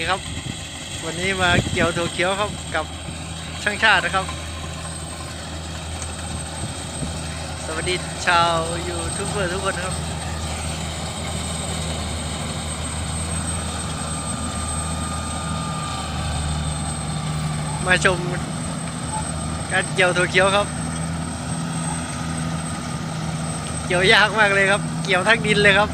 วันนี้มาเกี่ยวถั่วเขียวครับกับช่างชาตินะครับ สวัสดีชาวยูทูบเบอร์ทุกคนครับ มาชมการเกี่ยวถั่วเขียวครับ เกี่ยวยากมากเลยครับ เกี่ยวทั้งดินเลยครับ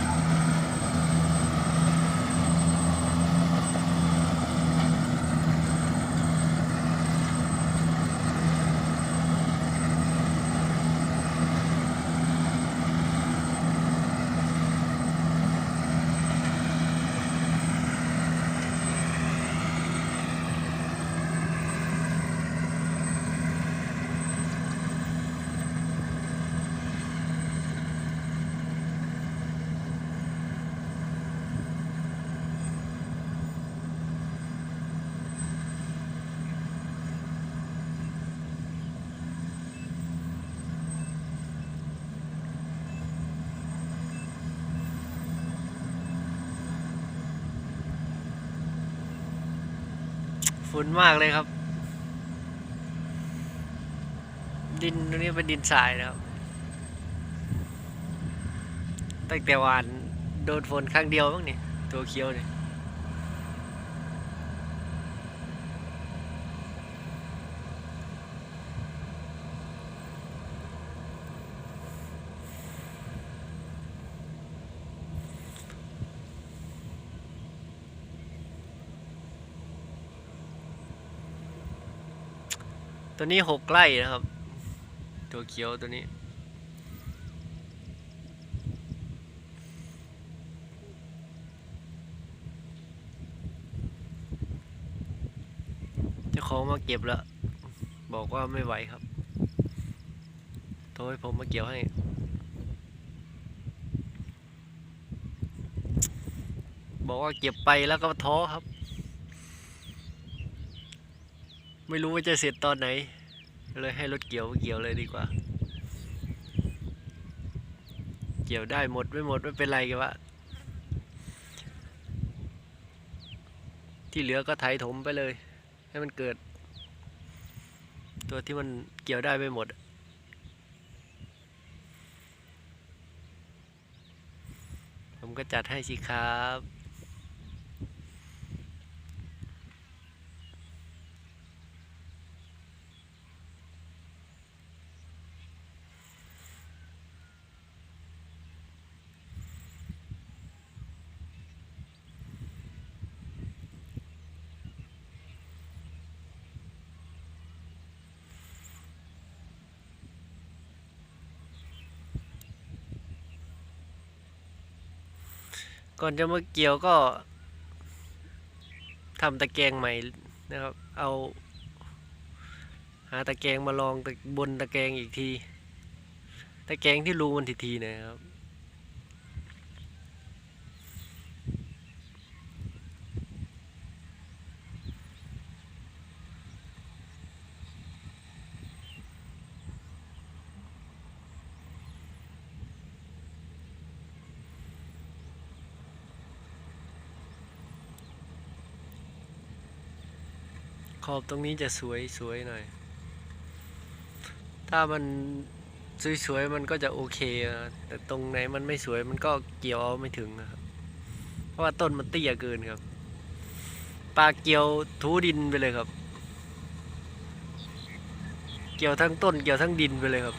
ฝุ่ นมากเลยครับ ดินตรงนี้เป็นดินทรายนะครับตั้งแต่วานโดนฝนครั้งเดียวมั้งนี่ตัวเคี้ยวเนี่ย ตัวนี้หกไร่นะครับ ตัวเขียวตัวนี้ เจ้าของมาเก็บแล้ว บอกว่าไม่ไหวครับ โทรให้ผมมาเกี่ยวให้บอกว่าเก็บไปแล้วก็ท้อครับ ไม่รู้ว่าจะเสร็จตอนไหน เลยให้รถเกี่ยวเกี่ยวเลยดีกว่า เกี่ยวได้หมดไม่หมดไม่เป็นไรกันวะที่เหลือก็ไถถมไปเลย ให้มันเกิด ตัวที่มันเกี่ยวได้ไม่หมดผมก็จัดให้สิครับ ก่อนจะมาเกี่ยวก็ทำตะแกรงใหม่นะครับ เอา หาตะแกรงมาลองบนตะแกรงอีกที ตะแกรงที่รูมันทีๆหนะครับ ขอบตรงนี้จะสวยสวยหน่อย ถ้ามันสวยๆมันก็จะโอเคนะแต่ตรงไหนมันไม่สวยมันก็เกี่ยวเอาไม่ถึงนะครับ เพราะว่าต้นมันเตี้ยเกินครับ ปลาเกี่ยวทูดินไปเลยครับ เกี่ยวทั้งต้นเกี่ยวทั้งดินไปเลยครับ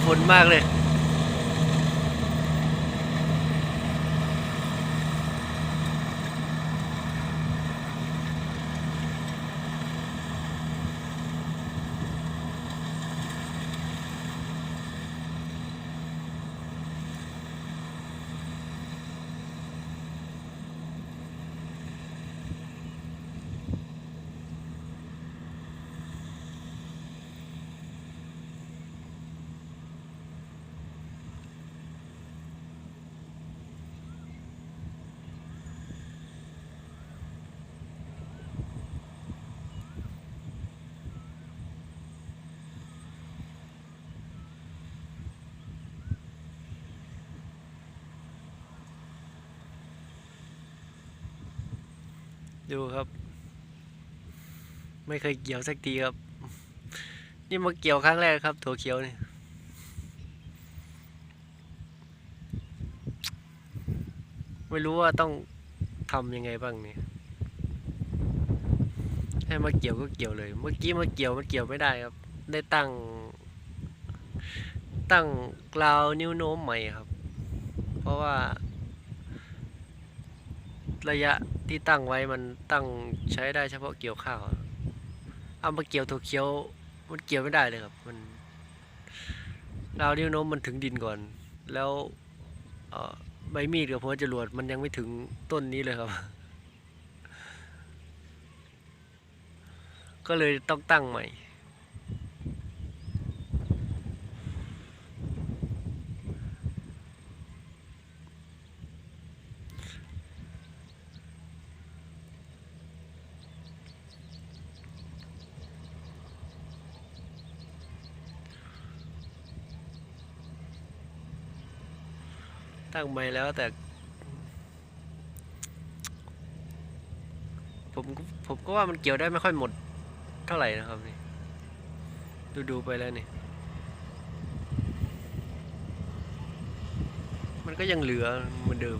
โอ้ฝนมากเลย ดูครับ ไม่เคยเกี่ยวสักทีครับ นี่มาเกี่ยวครั้งแรกครับถั่วเขียวนี่ไม่รู้ว่าต้องทำยังไงบ้างเนี่ยให้มาเกี่ยวก็เกี่ยวเลย เมื่อกี้มาเกี่ยวมันเกี่ยวไม่ได้ครับ ได้ตั้ง ตั้งกราวนิ้วโน้มใหม่ครับ เพราะว่า ระยะที่ตั้งไว้มันตั้งใช้ได้เฉพาะเกี่ยวข้าวเอามาเกี่ยวถั่วเขียวมันเกี่ยวไม่ได้เลยครับ มันราวนิ้วโน้มมันถึงดินก่อน แล้วใบมีดกับหัวจรวดมันยังไม่ถึงต้นนี้เลยครับ ก็เลยต้องตั้งใหม่ ตั้งไม่แล้วแต่ ผมผมก็ว่ามันเกี่ยวได้ไม่ค่อยหมดเท่าไหร่นะครับนี่ดูดูไปแล้วนี่ มันก็ยังเหลือเหมือนเดิม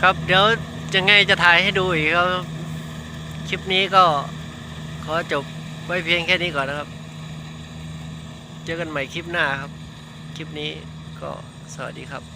ครับเดี๋ยวยังไงจะถ่ายให้ดูอีกครับ คลิปนี้ก็ขอจบไว้เพียงแค่นี้ก่อนนะครับ เจอกันใหม่คลิปหน้าครับ คลิปนี้ก็สวัสดีครับ